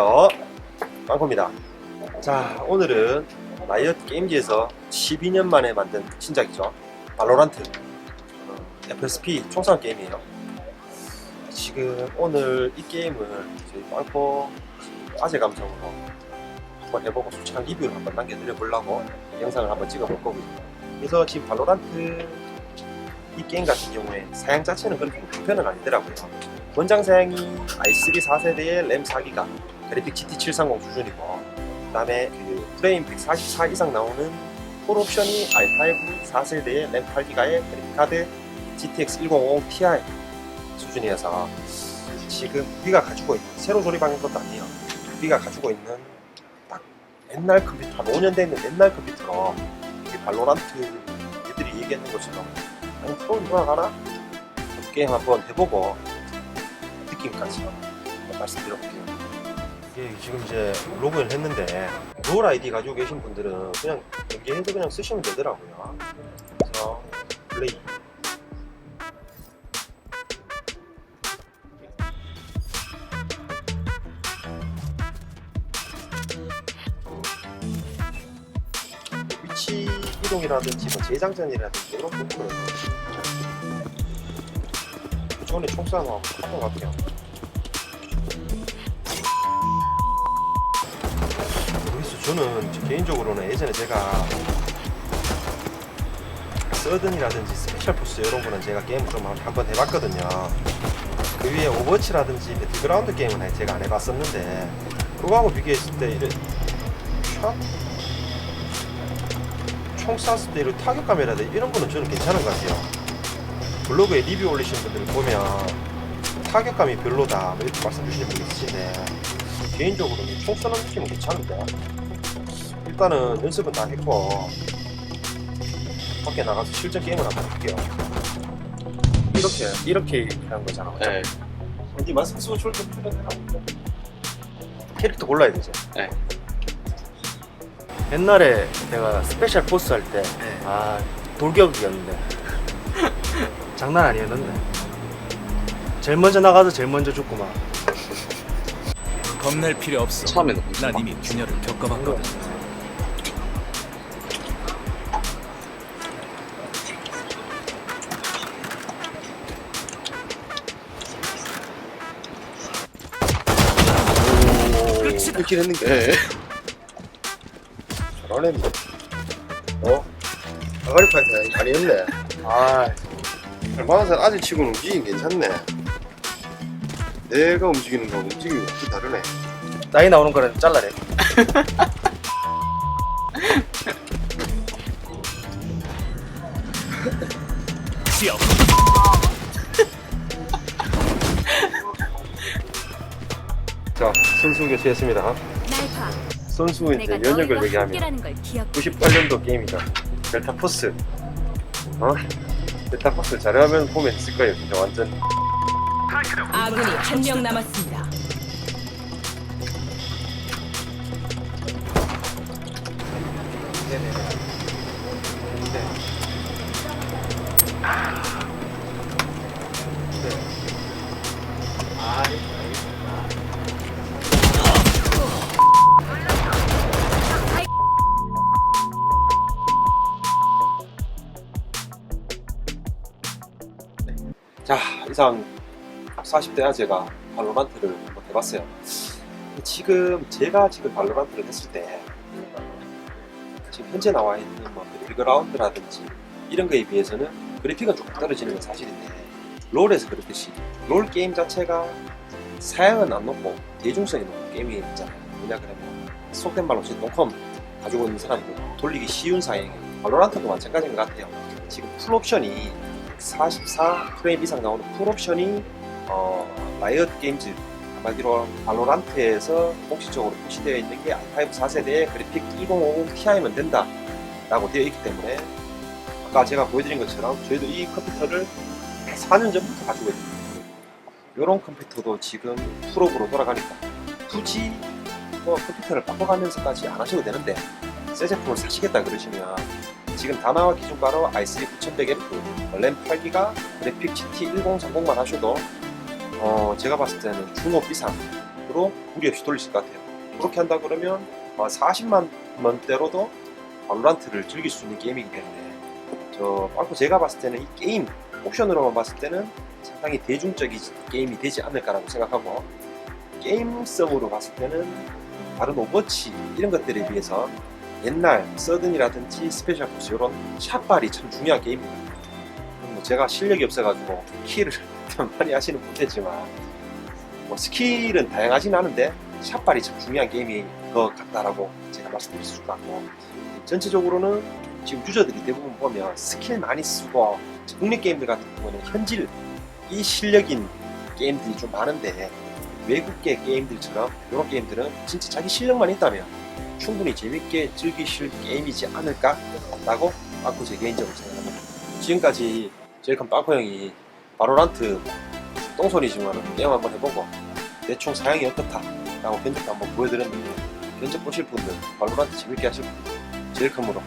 안녕하세요. 빵코입니다. 자, 오늘은 라이엇 게임기에서 12년 만에 만든 신작이죠. 발로란트. 어, FSP 총선 게임이에요. 지금 오늘 이 게임을 저희 빵코 아재 감성으로 한번 해보고 솔직한 리뷰를 한번 남겨드려 보려고 영상을 한번 찍어볼 거고요. 그래서 지금 발로란트 이 게임 같은 경우에 사양 자체는 그렇게 불편은 아니더라고요. 원장 사양이 i3 4세대의 램 4기가 그래픽 GT730 수준이고 그 다음에 그 프레임 144 이상 나오는 폴 옵션이 i5 4세대의 램 8기가의 그래픽 카드 GTX 1050 Ti 수준이어서 지금 우리가 가지고 있는 새로 조립한 것도 아니에요. 우리가 가지고 있는 딱 옛날 컴퓨터 한 5년 된 옛날 컴퓨터로 이 발로란트 애들이 얘기하는 것처럼 아니 프로 돌아가나? 게임 한번 해보고 느낌까지 말씀드려볼게요. 이게 지금 이제 로그인 했는데 롤 아이디 가지고 계신 분들은 그냥 연계해서 그냥 쓰시면 되더라고요. 그래서 플레이 위치 이동이라든지 뭐 재장전이라든지 이런 부분은 전에 총싸움하고 한것 같아요. 저는 저 개인적으로는 예전에 제가 서든이라든지 스페셜 포스 이런 거는 제가 게임 좀 한번 해봤거든요. 그 위에 오버워치라든지 배틀그라운드 게임은 제가 안 해봤었는데 그거하고 비교했을 때 이래 촥? 총 쐈을 때 이런 타격감이라든지 이런 거는 저는 괜찮은 것 같아요. 블로그에 리뷰 올리신 분들 보면 타격감이 별로다 뭐 이렇게 말씀 주시는 분이 있으신데 개인적으로는 총 쏘는 느낌은 괜찮은데 일단은 연습은 다 했고 밖에 나가서 실전 게임을 한번 해볼게요 이렇게 이렇게 하는 거잖아 네. 어디 마스크 쓰고 출근 출근해라 캐릭터 골라야 되죠 옛날에 내가 스페셜 포스 할 때, 네. 아, 돌격이었는데. 장난 아니었는데. 제일 먼저 나가서 제일 먼저 죽구만. 겁낼 필요 없어. 처음에는 난 이미 균열을 겪어봤거든. 이렇게 했는데 네. 잘하네 어? 아가리 파이터 많이 했네 아, 얼마나 아직 치고는 움직이긴 괜찮네 내가 움직이는 거하고 움직임이 좀 다르네 나이 나오는 거는 잘라내. 지역. 자 선수 교체했습니다. 날파. 선수 이제 내가 연역을 너희와 얘기하면 함께라는 걸 기억 98년도 게임이죠. 델타 포스. 어? 델타 포스 잘하면 보면 있을 거예요. 진짜 완전. 아군이 한 명 남았습니다 자 이상 40대 아재가 발로란트를 한번 해봤어요. 지금 제가 지금 발로란트를 했을 때 지금 현재 나와 있는 뭐 배틀그라운드라든지 이런 거에 비해서는 그래픽은 조금 떨어지는 건 사실인데 롤에서 그렇듯이 롤 게임 자체가 사양은 안 높고 대중성이 높은 게임이 있잖아요. 뭐냐 그러면 속된 말로 지금 노컴 가지고 있는 사람들 돌리기 쉬운 사양이에요. 발로란트도 마찬가지인 것 같아요. 지금 풀옵션이 44 프레임 이상 나오는 풀옵션이 어, 라이엇 게임즈 한마디로 발로란트에서 공식적으로 표시되어 있는 게 i5 4세대의 그래픽 2050 Ti면 된다 라고 되어 있기 때문에 아까 제가 보여드린 것처럼 저희도 이 컴퓨터를 4년 전부터 가지고 있는 이런 컴퓨터도 지금 풀업으로 돌아가니까 굳이 뭐 컴퓨터를 바꿔가면서까지 안 하셔도 되는데 새 제품을 사시겠다 그러시면 지금 다나와 기준 바로 i3 9100F 램 8기가 그래픽 GT 1030만 하셔도 어 제가 봤을 때는 중업 이상 정도로 무리 없이 있을 것 같아요. 그렇게 한다 그러면 40만 원대로도 발로란트를 즐길 수 있는 게임이기 때문에 저 빵꾸 제가 봤을 때는 이 게임 옵션으로만 봤을 때는 상당히 대중적인 게임이 되지 않을까라고 생각하고 게임성으로 봤을 때는 다른 오버워치 이런 것들에 비해서 옛날 서든이라든지 스페셜 포스 이런 샷발이 참 중요한 게임입니다. 뭐 제가 실력이 없어가지고 키를 많이 하시는 못했지만 뭐 스킬은 다양하진 않은데 샷발이 참 중요한 게임인 것 같다라고 제가 말씀드릴 수 같고 전체적으로는 지금 유저들이 대부분 보면 스킬 많이 쓰고 국내 게임들 같은 경우는 현질 이 실력인 게임들이 좀 많은데 외국계 게임들처럼 이런 게임들은 진짜 자기 실력만 있다면 충분히 재밌게 즐기실 게임이지 않을까라고 빠꾸 제 개인적으로 생각합니다. 지금까지 제일 큰 빠꾸 형이 바로란트 똥손이지만 게임 한번 해보고 대충 사양이 어떻다 라고 견적 한번 보여드렸는데 견적 보실 분들 바로란트 재밌게 하실 분들 제일 큰으로